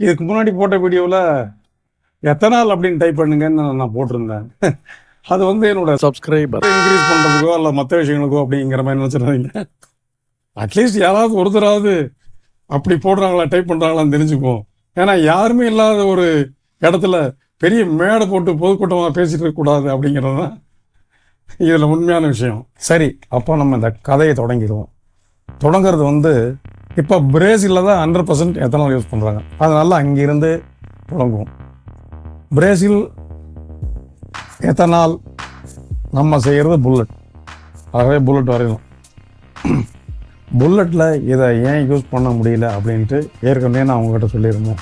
இதுக்கு முன்னாடி போட்ட வீடியோவில் எத்தனால் அப்படின்னு டைப் பண்ணுங்கன்னு நான் போட்டிருந்தேன். அது வந்து என்னோட சப்ஸ்கிரைபர் இன்க்ரீஸ் பண்ணுறதுக்கோ இல்லை மற்ற விஷயங்களுக்கோ அப்படிங்கிற மாதிரி நினச்சிடாதீங்க. அட்லீஸ்ட் யாராவது ஒருத்தராவது அப்படி போடுறாங்களா டைப் பண்ணுறாங்களான்னு தெரிஞ்சுக்குவோம். ஏன்னா யாருமே இல்லாத ஒரு இடத்துல பெரிய மேடை போட்டு பொதுக்கூட்டமாக பேசிட்டு இருக்கக்கூடாது அப்படிங்கிறது தான் இதில் உண்மையான விஷயம். சரி அப்போ நம்ம இந்த கதையை தொடங்கிடுவோம். தொடங்குறது வந்து இப்போ பிரேசிலில் தான் ஹண்ட்ரட் பர்சன்ட் எத்தனால் யூஸ் பண்ணுறாங்க அதனால அங்கிருந்து தொடங்குவோம் பிரேசில் எத்தனால் நம்ம செய்கிறது புல்லட் ஆகவே புல்லட் வரையணும். புல்லட்டில் இதை ஏன் யூஸ் பண்ண முடியல அப்படின்ட்டு ஏற்கனவே நான் அவங்ககிட்ட சொல்லியிருந்தேன்.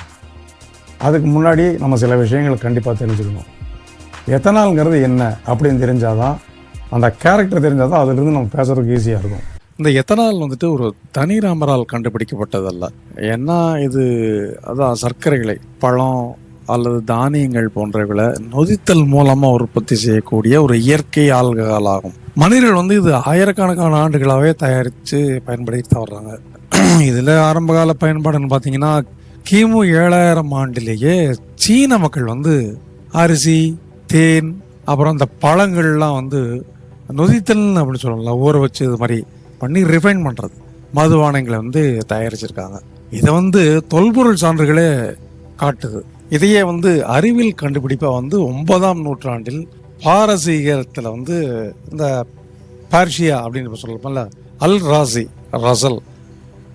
அதுக்கு முன்னாடி நம்ம சில விஷயங்களை கண்டிப்பாக தெரிஞ்சுக்கணும். எத்தனால்ங்கிறது என்ன அப்படின்னு தெரிஞ்சாதான் அந்த கேரக்டர் தெரிஞ்சாதான் அதுலேருந்து நம்ம பேசுகிறதுக்கு ஈஸியாக இருக்கும். இந்த எத்தனால் வந்துட்டு ஒரு தனி ராமரால் கண்டுபிடிக்கப்பட்டதல்ல. ஏன்னா இது அதான் சர்க்கரைகளை பழம் அல்லது தானியங்கள் போன்றவைகளை நொதித்தல் மூலமாக உற்பத்தி செய்யக்கூடிய ஒரு இயற்கை ஆல்கஹால் ஆகும். மனிதர்கள் வந்து இது ஆயிரக்கணக்கான ஆண்டுகளாகவே தயாரித்து பயன்படுத்தி வர்றாங்க. இதில் ஆரம்பகால பயன்பாடுன்னு பார்த்தீங்கன்னா கிமு ஏழாயிரம் ஆண்டிலேயே சீன மக்கள் வந்து அரிசி தேன் அப்புறம் இந்த பழங்கள்லாம் வந்து நொதித்தல் அப்படின்னு சொல்லலாம். ஊற வச்சு இது மாதிரி பண்ணி ரிஃபைன் பண்ணுறது மதுபானங்களை வந்து தயாரிச்சிருக்காங்க. இதை வந்து தொல்பொருள் சான்றுகளே காட்டுது. இதையே வந்து அறிவியல் கண்டுபிடிப்பாக வந்து ஒன்பதாம் நூற்றாண்டில் பாரசீகத்தில் வந்து இந்த பார்ஷியா அப்படின்னு சொல்லப்போம்ல அல் ராசி ரசல்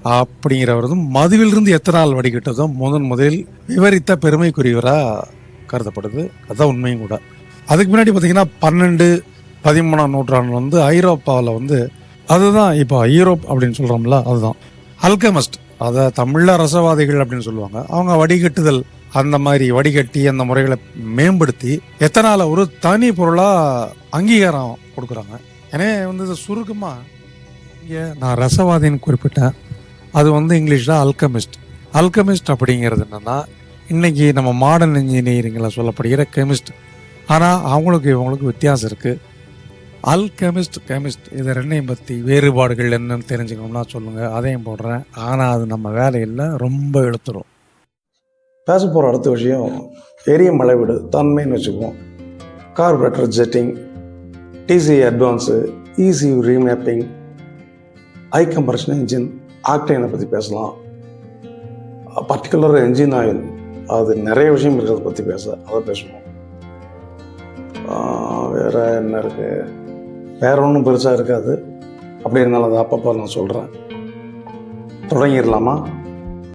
அப்படிங்கிறவர் வந்து மதுவிலிருந்து எத்தனை நாள் முதன் முதலில் விவரித்த பெருமைக்குரியவராக கருதப்படுது. அதுதான் உண்மையும் கூட. அதுக்கு முன்னாடி பார்த்தீங்கன்னா பன்னெண்டு பதிமூணாம் நூற்றாண்டு வந்து ஐரோப்பாவில் வந்து அதுதான் இப்போ ஈரோப் அப்படின்னு சொல்கிறோம்ல அதுதான். அல்கமஸ்ட் அதை தமிழில் ரசவாதிகள் அப்படின்னு சொல்லுவாங்க. அவங்க வடிகட்டுதல் அந்த மாதிரி வடிகட்டி அந்த முறைகளை மேம்படுத்தி எத்தனால ஒரு தனி பொருளாக அங்கீகாரம் கொடுக்குறாங்க. ஏன்னா வந்து இது சுருக்கமாக இங்கே நான் ரசவாதின்னு குறிப்பிட்டேன். அது வந்து இங்கிலீஷில் அல்கமிஸ்ட் அல்கமிஸ்ட் அப்படிங்கிறது என்னன்னா இன்னைக்கு நம்ம மாடர்ன் இன்ஜினியரிங்கில் சொல்லப்படுகிற கெமிஸ்ட் ஆனால் அவங்களுக்கு இவங்களுக்கு வித்தியாசம் இருக்குது அல்கெமிஸ்ட் கெமிஸ்ட் இது ரெண்டையும் பற்றி வேறுபாடுகள் என்னன்னு தெரிஞ்சுக்கணும்னா சொல்லுங்கள் அதையும் போடுறேன். ஆனால் அது நம்ம வேலையில் ரொம்ப இழுத்துரும். பேச போகிற அடுத்த விஷயம் எரியும் அளவீடு தன்மைன்னு வச்சுக்குவோம். Carburettor jetting DC advance EC remapping high compression engine ஆக்டைனை பற்றி பேசலாம். பர்டிகுலர் என்ஜின் ஆயில் அது நிறைய விஷயம் இருக்கிறத பற்றி பேச அதை பேசுவோம். வேறு என்ன இருக்குது வேற ஒன்றும் பெருசாக இருக்காது. அப்படி இருந்தாலும் அதை அப்பப்போ நான் சொல்கிறேன் தொடங்கிடலாமா?